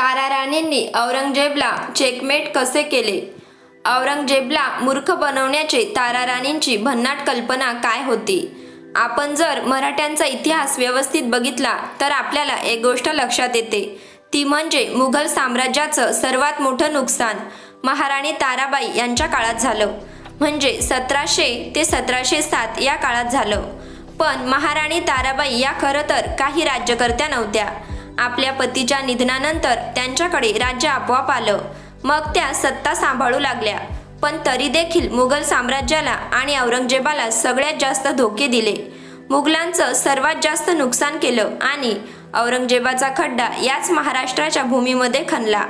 तारा राणींनी औरंगजेबला checkmate कसे केले? औरंगजेबला मूर्ख बनवण्याचे तारा राणींची भन्नाट कल्पना काय होती? आपण जर मराठ्यांचा इतिहास व्यवस्थित बघितला तर आपल्याला एक गोष्ट लक्षात येते. ती म्हणजे मुघल साम्राज्याचं सर्वात मोठं नुकसान. महाराणी ताराबाई यांच्या काळात झालं. म्हणजे सतराशे ते सतराशे सात या काळात झालं. पण महाराणी ताराबाई या खरं तर काही राज्यकर्त्या नव्हत्या. आपल्या पतीच्या निधनानंतर त्यांच्याकडे राज्य आपोआप आलं. मग त्या सत्ता सांभाळू लागल्या. पण तरी देखील मुघल साम्राज्याला आणि औरंगजेबाला सगळ्यात जास्त धोके दिले. मुघलांचं सर्वात जास्त नुकसान केलं आणि औरंगजेबाचा खड्डा याच महाराष्ट्राच्या भूमीमध्ये खणला.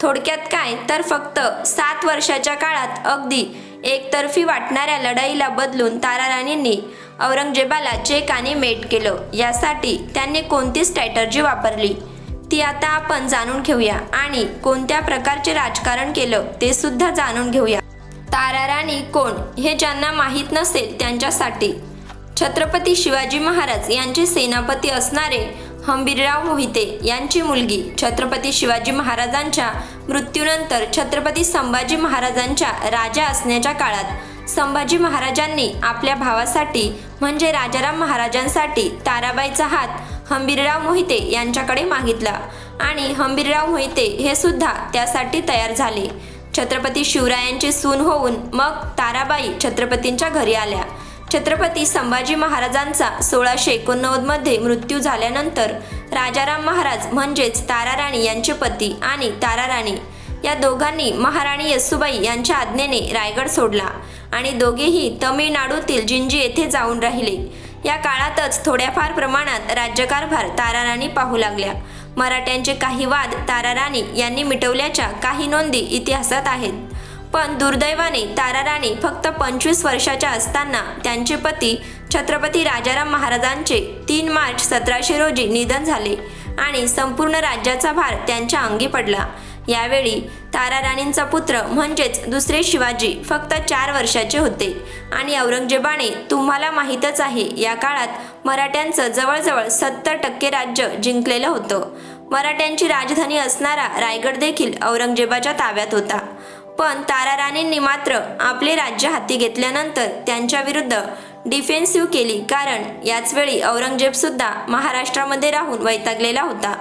थोडक्यात काय तर फक्त सात वर्षाच्या काळात अगदी एकतर्फी वाटणाऱ्या लढाईला बदलून ताराराणींनी औरंगजेबाला चेक आणि मेट केलं. यासाठी त्यांनी कोणती स्ट्रॅटर्जी वापरली. ती आता आपण जाणून घेऊया आणि कोणत्या प्रकारचे राजकारण केलं ते सुद्धा जाणून घेऊया. ताराराणी कोण हे ज्यांना माहीत नसेल त्यांच्यासाठी. छत्रपती शिवाजी महाराज यांचे सेनापती असणारे हंबीरराव मोहिते यांची मुलगी छत्रपती शिवाजी महाराजांच्या मृत्यूनंतर छत्रपती संभाजी महाराजांच्या राजा असण्याच्या काळात संभाजी महाराजांनी आपल्या भावासाठी म्हणजे राजाराम महाराजांसाठी ताराबाईचा हात हंबीरराव मोहिते यांच्याकडे मागितला. आणि हंबीरराव मोहिते हे सुद्धा त्यासाठी तयार झाले. छत्रपती शिवरायांची सून होऊन मग ताराबाई छत्रपतींच्या घरी आल्या. छत्रपती संभाजी महाराजांचा सोळाशे एकोणनव्वदमध्ये मृत्यू झाल्यानंतर राजाराम महाराज म्हणजेच ताराराणी यांचे पती आणि ताराराणी या दोघांनी महाराणी येसुबाई यांच्या आज्ञेने रायगड सोडला. आणि दोघेही तमिळनाडूतील जिंजी येथे जाऊन राहिले. या काळातच थोड्याफार प्रमाणात राज्यकारभार ताराराणी पाहू लागल्या. मराठ्यांचे काही वाद ताराराणी यांनी मिटवल्याच्या काही नोंदी इतिहासात आहेत. पण दुर्दैवाने ताराराणी फक्त पंचवीस वर्षाच्या असताना त्यांचे पती छत्रपती राजाराम महाराजांचे तीन मार्च सतराशे रोजी निधन झाले आणि संपूर्ण राज्याचा भार त्यांच्या अंगी पडला. यावेळी ताराराणींचा पुत्र म्हणजेच दुसरे शिवाजी फक्त चार वर्षाचे होते. आणि औरंगजेबाने तुम्हाला माहीतच आहे या काळात मराठ्यांचं जवळजवळ सत्तर टक्के राज्य जिंकलेलं होतं. मराठ्यांची राजधानी असणारा रायगड देखील औरंगजेबाच्या ताब्यात होता. पण तारा राणींनी मात्र आपले राज्य हाती घेतल्यानंतर त्यांच्या विरुद्ध डिफेन्सिव्ह केली कारण याचवेळी औरंगजेब सुद्धा महाराष्ट्रामध्ये राहून वैतागलेला होता.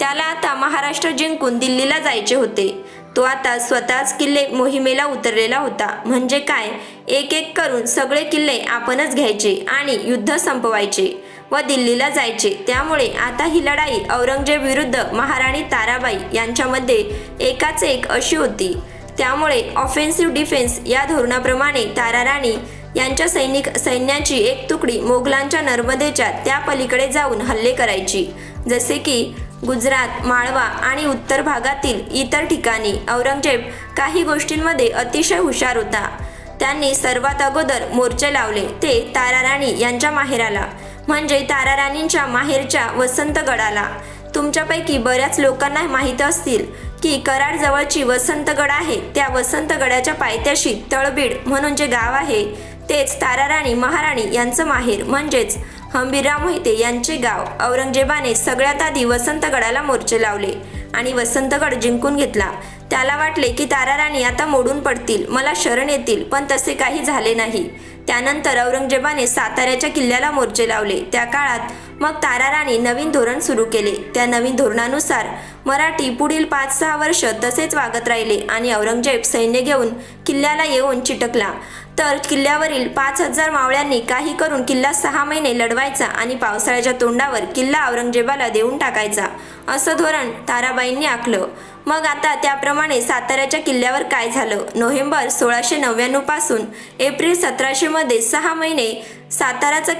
त्याला आता महाराष्ट्र जिंकून दिल्लीला जायचे होते. तो आता स्वतःच किल्ले मोहिमेला उतरलेला होता. म्हणजे काय? एक एक करून सगळे किल्ले आपणच घ्यायचे आणि युद्ध संपवायचे व दिल्लीला जायचे. त्यामुळे आता ही लढाई औरंगजेब विरुद्ध महाराणी ताराबाई यांच्यामध्ये एकाच एक अशी होती. त्यामुळे ऑफेन्सिव्ह डिफेन्स या धोरणाप्रमाणे ताराराणी यांच्या सैनिक सैन्याची एक तुकडी मोगलांच्या नर्मदेच्या त्या पलीकडे जाऊन हल्ले करायची. जसे की गुजरात माळवा आणि उत्तर भागातील इतर ठिकाणी औरंगजेब काही गोष्टींमध्ये अतिशय हुशार होता. त्यांनी सर्वात अगोदर मोर्चे लावले ते ताराराणी यांच्या माहेराला म्हणजे ताराराणींच्या माहेरच्या वसंतगडाला. तुमच्यापैकी बऱ्याच लोकांना माहीत असतील की कराड जवळची वसंतगड आहे त्या वसंतगडाच्या पायथ्याशी तळबीड म्हणून जे गाव आहे तेच ताराराणी महाराणी यांचं माहेर म्हणजेच हंबीरराव मोहिते यांचे गाव. औरंगजेबाने सगळ्यात आधी वसंतगडाला मोर्चे लावले आणि वसंतगड जिंकून घेतला. त्याला वाटले की ताराराणी आता मोडून पडतील. मला शरण येतील पण तसे काही झाले नाही. त्यानंतर औरंगजेबाने साताऱ्याच्या किल्ल्याला मोर्चे लावले. त्या काळात मग ताराराणी नवीन धोरण सुरू केले. त्या नवीन धोरणानुसार मराठी पुढील पाच सहा वर्ष तसेच वागत राहिले आणि औरंगजेब सैन्य घेऊन किल्ल्याला येऊन चिटकला. तर किल्ल्यावरील पाच हजार मावळ्यांनी काही करून किल्ला सहा महिने लढवायचा आणि पावसाळ्याच्या तोंडावर किल्ला औरंगजेबाला देऊन टाकायचा असं धोरण ताराबाईंनी आखलं. मग आता त्याप्रमाणे साताऱ्याच्या किल्ल्यावर काय झालं? नोव्हेंबर सोळाशे नव्याण्णवपासून एप्रिल सतराशे मध्ये सहा महिने साताराचा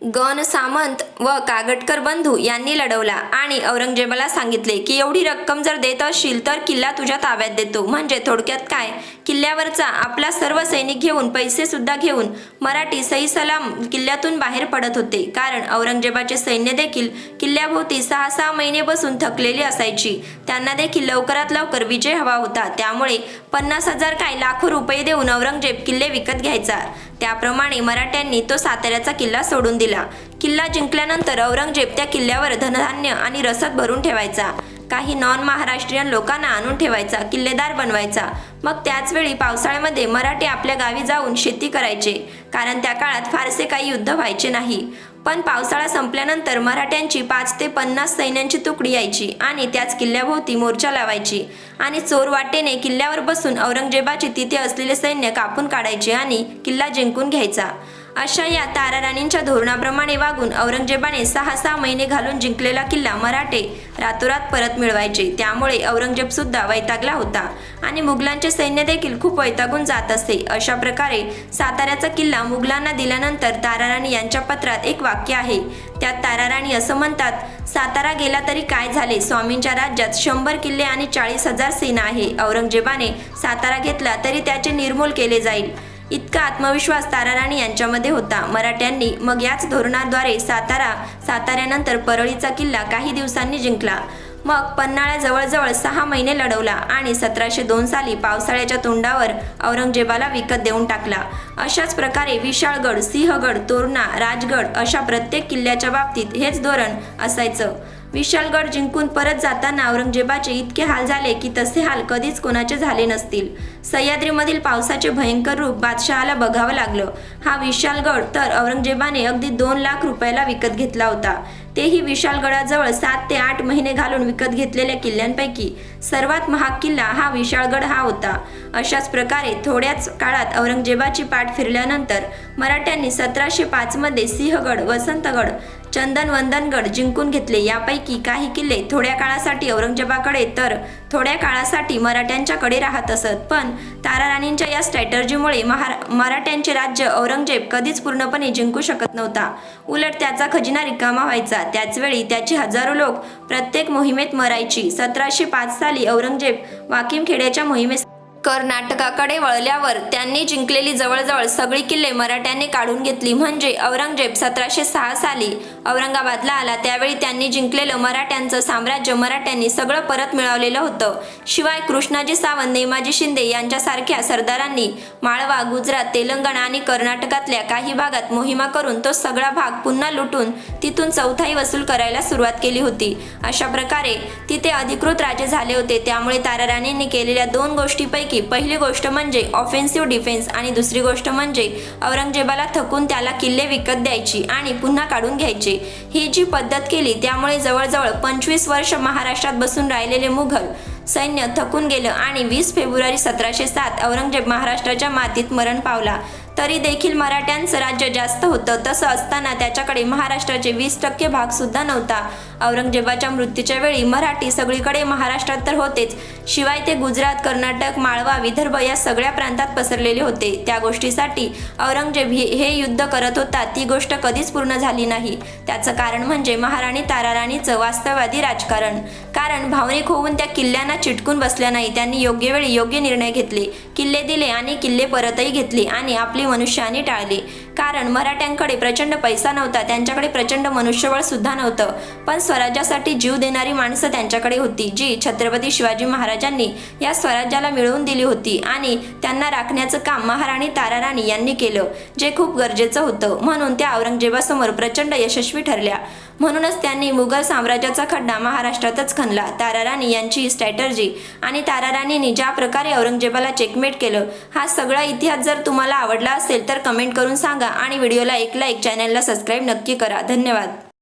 गण सामंत व कागटकर बंधू यांनी लढवला आणि औरंगजेबाला सांगितले की एवढी रक्कम जर देत असशील तर किल्ला तुझ्या ताब्यात देतो. म्हणजे थोडक्यात काय? किल्ल्यावरचा आपला सर्व सैनिक घेऊन पैसे सुद्धा घेऊन मराठी सई सलाम किल्ल्यातून बाहेर पडत होते. कारण औरंगजेबाचे सैन्य देखील किल्ल्याभोवती सहा सहा महिने बसून थकलेली असायची. त्यांना देखील लवकरात लवकर विजय हवा होता. त्यामुळे पन्नास हजार काय लाखो रुपये देऊन औरंगजेब किल्ले विकत घ्यायचा. त्याप्रमाणे मराठ्यांनी तो साताऱ्याचा किल्ला सोडून दिला. किल्ला जिंकल्यानंतर औरंगजेब त्या किल्ल्यावर धनधान्य आणि रसद भरून ठेवायचा. काही नॉन महाराष्ट्रीयन लोकांना आणून ठेवायचा किल्लेदार बनवायचा. मग त्याच वेळी पावसाळ्यामध्ये मराठी आपल्या गावी जाऊन शेती करायचे कारण त्या काळात फारसे काही युद्ध व्हायचे नाही. पण पावसाळा संपल्यानंतर मराठ्यांची पाच ते पन्नास सैन्यांची तुकडी यायची आणि त्याच किल्ल्याभोवती मोर्चा लावायची. आणि चोर वाटेने किल्ल्यावर बसून औरंगजेबाचे तिथे असलेले सैन्य कापून काढायचे आणि किल्ला जिंकून घ्यायचा. अशा या ताराराणींच्या धोरणाप्रमाणे वागून औरंगजेबाने सहा सहा महिने घालून जिंकलेला किल्ला मराठे रातोरात परत मिळवायचे. त्यामुळे औरंगजेब सुद्धा वैतागला होता आणि मुघलांचे सैन्य देखील खूप वैतागून जात असे. अशा प्रकारे साताऱ्याचा किल्ला मुघलांना दिल्यानंतर ताराराणी यांच्या पत्रात एक वाक्य आहे. त्यात ताराराणी असं म्हणतात सातारा गेला तरी काय झाले? स्वामींच्या राज्यात शंभर किल्ले आणि चाळीस हजार सेना आहे. औरंगजेबाने सातारा घेतला तरी त्याचे निर्मूल केले जाईल. इतका आत्मविश्वास ताराराणी यांच्यामध्ये होता. मराठ्यांनी मग याच धोरणाद्वारे सातारा साताऱ्यानंतर परळीचा किल्ला काही दिवसांनी जिंकला. मग पन्हाळा जवळजवळ सहा महिने लढवला आणि सतराशे दोन साली पावसाळ्याच्या तोंडावर औरंगजेबाला विकत देऊन टाकला. अशाच प्रकारे विशाळगड सिंहगड तोरणा राजगड अशा प्रत्येक किल्ल्याच्या बाबतीत हेच धोरण असायचं. विशालगड जिंकून परत जाताना औरंगजेबाचे इतके हाल झाले की तसे हाल कधीच कोणाचे झाले नसतील. सह्याद्रीमधील पावसाचे भयंकर रूप बादशहाला बघावं लागलं. हा विशालगड तर औरंगजेबाने अगदी दोन लाख रुपयाला विकत घेतला होता. तेही विशाळगडाजवळ सात ते आठ महिने घालून विकत घेतलेल्या किल्ल्यांपैकी सर्वात महाग किल्ला हा विशाळगड हा होता. अशाच प्रकारे थोड्याच काळात औरंगजेबाची पाठ फिरल्यानंतर मराठ्यांनी सतराशे पाचमध्ये सिंहगड वसंतगड चंदन वंदनगड जिंकून घेतले. यापैकी काही किल्ले थोड्या काळासाठी औरंगजेबाकडे तर थोड्या काळासाठी मराठ्यांच्याकडे राहत असत. पण ताराराणींच्या या स्ट्रॅटर्जीमुळे महारा मराठ्यांचे राज्य औरंगजेब कधीच पूर्णपणे जिंकू शकत नव्हता. उलट त्याचा खजिना रिकामा व्हायचा. त्याचवेळी त्याचे हजारो लोक प्रत्येक मोहिमेत मरायची. सतराशे पाच साली औरंगजेब वाकिमखेड्याच्या मोहिमेस कर्नाटकाकडे वळल्यावर त्यांनी जिंकलेली जवळजवळ सगळी किल्ले मराठ्यांनी काढून घेतली. म्हणजे औरंगजेब सतराशे सहा साली औरंगाबादला आला. त्यावेळी त्यांनी जिंकलेलं मराठ्यांचं साम्राज्य मराठ्यांनी सगळं परत मिळवलेलं होतं. शिवाय कृष्णाजी सावंत नेमाजी शिंदे यांच्यासारख्या सरदारांनी माळवा गुजरात तेलंगणा आणि कर्नाटकातल्या काही भागात मोहिमा करून तो सगळा भाग पुन्हा लुटून तिथून चौथाई वसूल करायला सुरुवात केली होती. अशा प्रकारे तिथे अधिकृत राजे झाले होते. त्यामुळे ताराराणींनी केलेल्या दोन गोष्टीपैकी पहिली गोष्ट म्हणजे ऑफेन्सिव्ह डिफेन्स आणि दुसरी गोष्ट म्हणजे औरंगजेबाला थकून त्याला किल्ले विकत द्यायची आणि पुन्हा काढून घ्यायचे. ही जी पद्धत केली त्यामुळे जवळजवळ पंचवीस वर्ष महाराष्ट्रात बसून राहिलेले मुघल सैन्य थकून गेलं आणि वीस फेब्रुवारी सतराशे सात औरंगजेब महाराष्ट्राच्या मातीत मरण पावला. तरी देखील मराठ्यांचं राज्य जास्त होतं तसं असताना त्याच्याकडे महाराष्ट्राचे वीस टक्के भाग सुद्धा नव्हता. औरंगजेबाच्या मृत्यूच्या वेळी मराठी सगळीकडे महाराष्ट्रात तर होतेच. शिवाय ते गुजरात कर्नाटक माळवा विदर्भ या सगळ्या प्रांतात पसरलेले होते. त्या गोष्टीसाठी औरंगजेब हे हे युद्ध करत होता ती गोष्ट कधीच पूर्ण झाली नाही. त्याचं कारण म्हणजे महाराणी ताराराणीचं वास्तववादी राजकारण. कारण भावनिक होऊन त्या किल्ल्यांना चिटकून बसल्या नाही त्यांनी योग्य वेळी योग्य निर्णय घेतले. किल्ले दिले आणि किल्ले परतही घेतले आणि आपली मनुष्याने टाळले. कारण मराठ्यांकडे प्रचंड पैसा नव्हता त्यांच्याकडे प्रचंड मनुष्यबळ सुद्धा नव्हतं. पण स्वराज्यासाठी जीव देणारी माणसं त्यांच्याकडे होती जी छत्रपती शिवाजी महाराजांनी या स्वराज्याला मिळवून दिली होती आणि त्यांना राखण्याचं काम महाराणी ताराराणी यांनी केलं जे खूप गरजेचं होतं. म्हणून त्या औरंगजेबासमोर प्रचंड यशस्वी ठरल्या. म्हणूनच त्यांनी मुघल साम्राज्याचा खड्डा महाराष्ट्रातच खणला. ताराराणी यांची स्ट्रॅटर्जी आणि ताराराणींनी ज्या प्रकारे औरंगजेबाला चेकमेट केलं हा सगळा इतिहास जर तुम्हाला आवडला असेल तर कमेंट करून सांगा. आणि व्हिडिओला एक लाईक चॅनलला सबस्क्राईब नक्की करा. धन्यवाद.